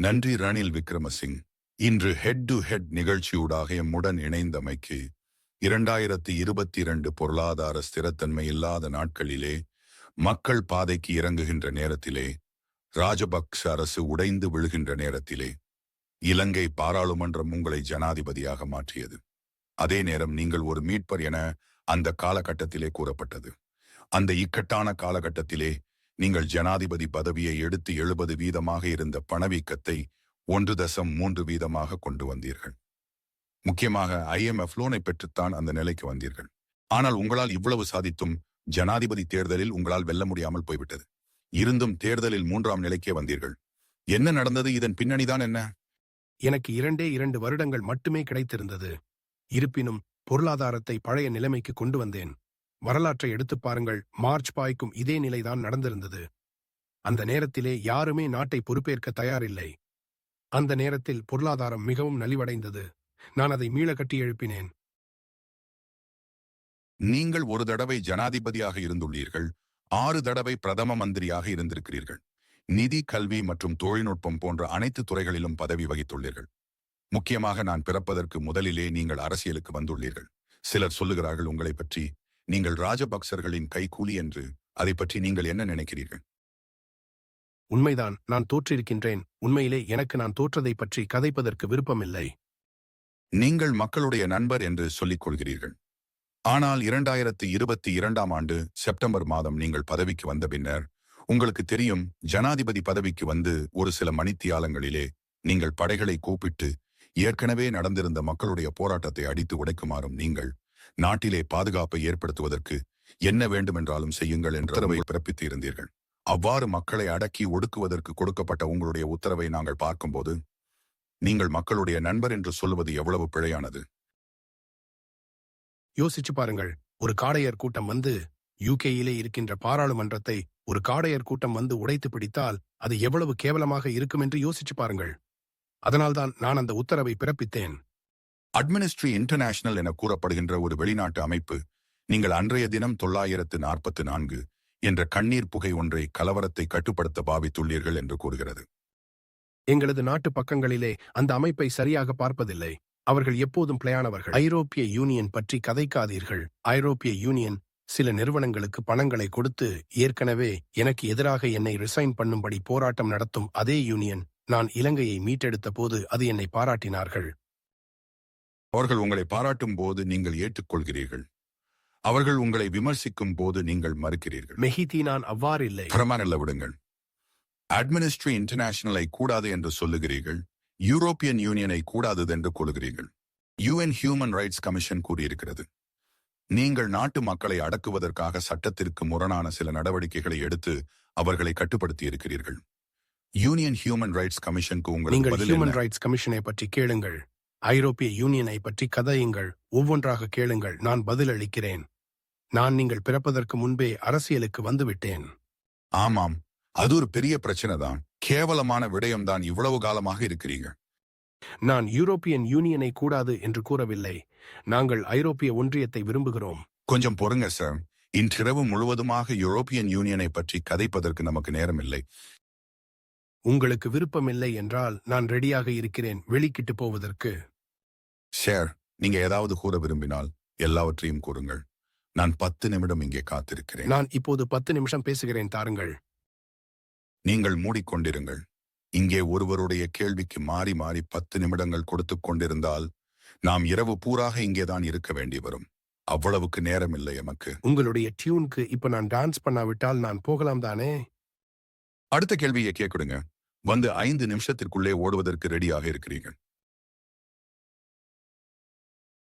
நன்றி ரணில் விக்ரமசிங். இன்று head to head நிகழ்ச்சியூடாக எம்முடன் இணைந்தமைக்கு இரண்டாயிரத்தி இருபத்தி இரண்டு பொருளாதார ஸ்திரத்தன்மை இல்லாத நாட்களிலே மக்கள் பாதைக்கு இறங்குகின்ற நேரத்திலே ராஜபக்ச அரசு உடைந்து விழுகின்ற நேரத்திலே இலங்கை பாராளுமன்றம் உங்களை ஜனாதிபதியாக மாற்றியது. அதே நேரம் நீங்கள் ஒரு மீட்பர் என அந்த காலகட்டத்திலே கூறப்பட்டது. அந்த இக்கட்டான காலகட்டத்திலே நீங்கள் ஜனாதிபதி பதவியை எடுத்து எழுபது வீதமாக இருந்த பணவீக்கத்தை ஒன்று தசம் மூன்று வீதமாக கொண்டு வந்தீர்கள். முக்கியமாக ஐஎம்எஃப் லோனை பெற்றுத்தான் அந்த நிலைக்கு வந்தீர்கள். ஆனால் உங்களால் இவ்வளவு சாதித்தும் ஜனாதிபதி தேர்தலில் உங்களால் வெல்ல முடியாமல் போய்விட்டது. இருந்தும் தேர்தலில் மூன்றாம் நிலைக்கே வந்தீர்கள். என்ன நடந்தது? இதன் பின்னணிதான் என்ன? எனக்கு இரண்டே இரண்டு வருடங்கள் மட்டுமே கிடைத்திருந்தது. இருப்பினும் பொருளாதாரத்தை பழைய நிலைமைக்கு கொண்டு வந்தேன். வரலாற்றை எடுத்துப் பாருங்கள். மார்ச் பாய்க்கும் இதே நிலைதான் நடந்திருந்தது. அந்த நேரத்திலே யாருமே நாட்டை பொறுப்பேற்க தயாரில்லை. அந்த நேரத்தில் பொருளாதாரம் மிகவும் நலிவடைந்தது. நான் அதை மீள கட்டி எழுப்பினேன். நீங்கள் ஒரு தடவை ஜனாதிபதியாக இருந்துள்ளீர்கள். ஆறு தடவை பிரதம மந்திரியாக இருந்திருக்கிறீர்கள். நிதி கல்வி மற்றும் தொழில்நுட்பம் போன்ற அனைத்து துறைகளிலும் பதவி வகித்துள்ளீர்கள். முக்கியமாக நான் பிறப்பதற்கு முதலிலே நீங்கள் அரசியலுக்கு வந்துள்ளீர்கள். சிலர் சொல்லுகிறார்கள் உங்களை பற்றி நீங்கள் ராஜபக்சர்களின் கைக்கூலி என்று அதை பற்றி நீங்கள் என்ன நினைக்கிறீர்கள்? உண்மைதான் நான் தோற்றிருக்கின்றேன். உண்மையிலே எனக்கு நான் தோற்றதைப் பற்றி கதைப்பதற்கு விருப்பமில்லை. நீங்கள் மக்களுடைய நண்பர் என்று சொல்லிக் கொள்கிறீர்கள். ஆனால் இரண்டாயிரத்து இருபத்தி இரண்டாம் ஆண்டு செப்டம்பர் மாதம் நீங்கள் பதவிக்கு வந்த பின்னர் உங்களுக்கு தெரியும் ஜனாதிபதி பதவிக்கு வந்து ஒரு சில மணித்தியாலங்களிலே நீங்கள் படைகளை கூப்பிட்டு ஏற்கனவே நடந்திருந்த மக்களுடைய போராட்டத்தை அடித்து உடைக்குமாறும் நீங்கள் நாட்டிலே பாதுகாப்பை ஏற்படுத்துவதற்கு என்ன வேண்டுமென்றாலும் செய்யுங்கள் என்ற உத்தரவை பிறப்பித்து இருந்தீர்கள் அவ்வாறு மக்களை அடக்கி ஒடுக்குவதற்கு கொடுக்கப்பட்ட உங்களுடைய உத்தரவை நாங்கள் பார்க்கும்போது நீங்கள் மக்களுடைய நண்பர் என்று சொல்லுவது எவ்வளவு பிழையானது? யோசிச்சு பாருங்கள். ஒரு காடையர் கூட்டம் வந்து யூகேயிலே இருக்கின்ற பாராளுமன்றத்தை ஒரு காடையர் கூட்டம் வந்து உடைத்து பிடித்தால் அது எவ்வளவு கேவலமாக இருக்கும் என்று யோசிச்சு பாருங்கள். அதனால்தான் நான் அந்த உத்தரவை பிறப்பித்தேன். அட்மினிஸ்ட்ரி இன்டர்நேஷனல் என கூறப்படுகின்ற ஒரு வெளிநாட்டு அமைப்பு நீங்கள் அன்றைய தினம் தொள்ளாயிரத்து நாற்பத்து நான்கு என்ற கண்ணீர் புகை ஒன்றை கலவரத்தை கட்டுப்படுத்த பாவித்துள்ளீர்கள் என்று கூறுகிறது. எங்களது நாட்டு பக்கங்களிலே அந்த அமைப்பை சரியாக பார்ப்பதில்லை. அவர்கள் எப்போதும் பிழையானவர்கள் ஐரோப்பிய யூனியன் பற்றி கதைக்காதீர்கள். ஐரோப்பிய யூனியன் சில நிறுவனங்களுக்கு பணங்களை கொடுத்து ஏற்கனவே எனக்கு எதிராக என்னை ரிசைன் பண்ணும்படி போராட்டம் நடத்தும் அதே யூனியன் நான் இலங்கையை மீட்டெடுத்த போது அது என்னை பாராட்டினார்கள். அவர்கள் உங்களை பாராட்டும் போது நீங்கள் ஏற்றுக்கொள்கிறீர்கள். அவர்கள் உங்களை விமர்சிக்கும் போது நீங்கள் மறுக்கிறீர்கள். மெஹிதி நான் அவ்வாறில்லை பிரமாணல்ல விடுங்கள். அட்மினிஸ்ட்ரி இன்டர்நேஷனலை கூடாது என்று சொல்லுகிறீர்கள். யூரோப்பியன் யூனியனை கூடாதது என்று கொள்கிறீர்கள். யுஎன் ஹியூமன் ரைட்ஸ் கமிஷன் கூறியிருக்கிறது. நீங்கள் நாட்டு மக்களை அடக்குவதற்காக சட்டத்திற்கு முரணான சில நடவடிக்கைகளை எடுத்து அவர்களை கட்டுப்படுத்தி இருக்கிறீர்கள் யூனியன் ஹியூமன் ரைட்ஸ் கமிஷனுக்கு பதில் ஹியூமன்? ரைட்ஸ் கமிஷனை பற்றி கேளுங்கள். ஐரோப்பிய யூனியனை பற்றி கதையுங்கள். ஒவ்வொன்றாக கேளுங்கள். நான் பதில் அளிக்கிறேன். நான் நீங்கள் பிறப்பதற்கு முன்பே அரசியலுக்கு வந்துவிட்டேன். ஆமாம். அது ஒரு பெரிய பிரச்சனை தான். கேவலமான விடயம்தான் இவ்வளவு காலமாக இருக்கிறீங்க நான் யூரோப்பியன் யூனியனை கூடாது என்று கூறவில்லை. நாங்கள் ஐரோப்பிய ஒன்றியத்தை விரும்புகிறோம். கொஞ்சம் பொறுங்க சார். இன்றிரவு முழுவதுமாக யூரோப்பியன் யூனியனை பற்றி கதைப்பதற்கு நமக்கு நேரம் இல்லை உங்களுக்கு விருப்பமில்லை என்றால் நான் ரெடியாக இருக்கிறேன். வெளிக்கிட்டு போவதற்கு. ஷேர் நீங்க ஏதாவது கூற விரும்பினால் எல்லாவற்றையும் கூறுங்கள். நான் பத்து நிமிடம் இங்கே காத்திருக்கிறேன். நான் இப்போது பத்து நிமிஷம் பேசுகிறேன். தாருங்கள். நீங்கள் மூடிக்கொண்டிருங்கள். இங்கே ஒருவருடைய கேள்விக்கு மாறி மாறி பத்து நிமிடங்கள் கொடுத்துக் கொண்டிருந்தால் நாம் இரவு பூராக இங்கேதான் இருக்க வேண்டி வரும். அவ்வளவுக்கு நேரம் இல்லை எமக்கு. உங்களுடைய டியூனுக்கு இப்ப நான் டான்ஸ் பண்ணாவிட்டால் நான் போகலாம் தானே? அடுத்த கேள்வியை கேட்குடுங்க வந்து ஐந்து நிமிஷத்திற்குள்ளே ஓடுவதற்கு ரெடியாக இருக்கிறீர்கள்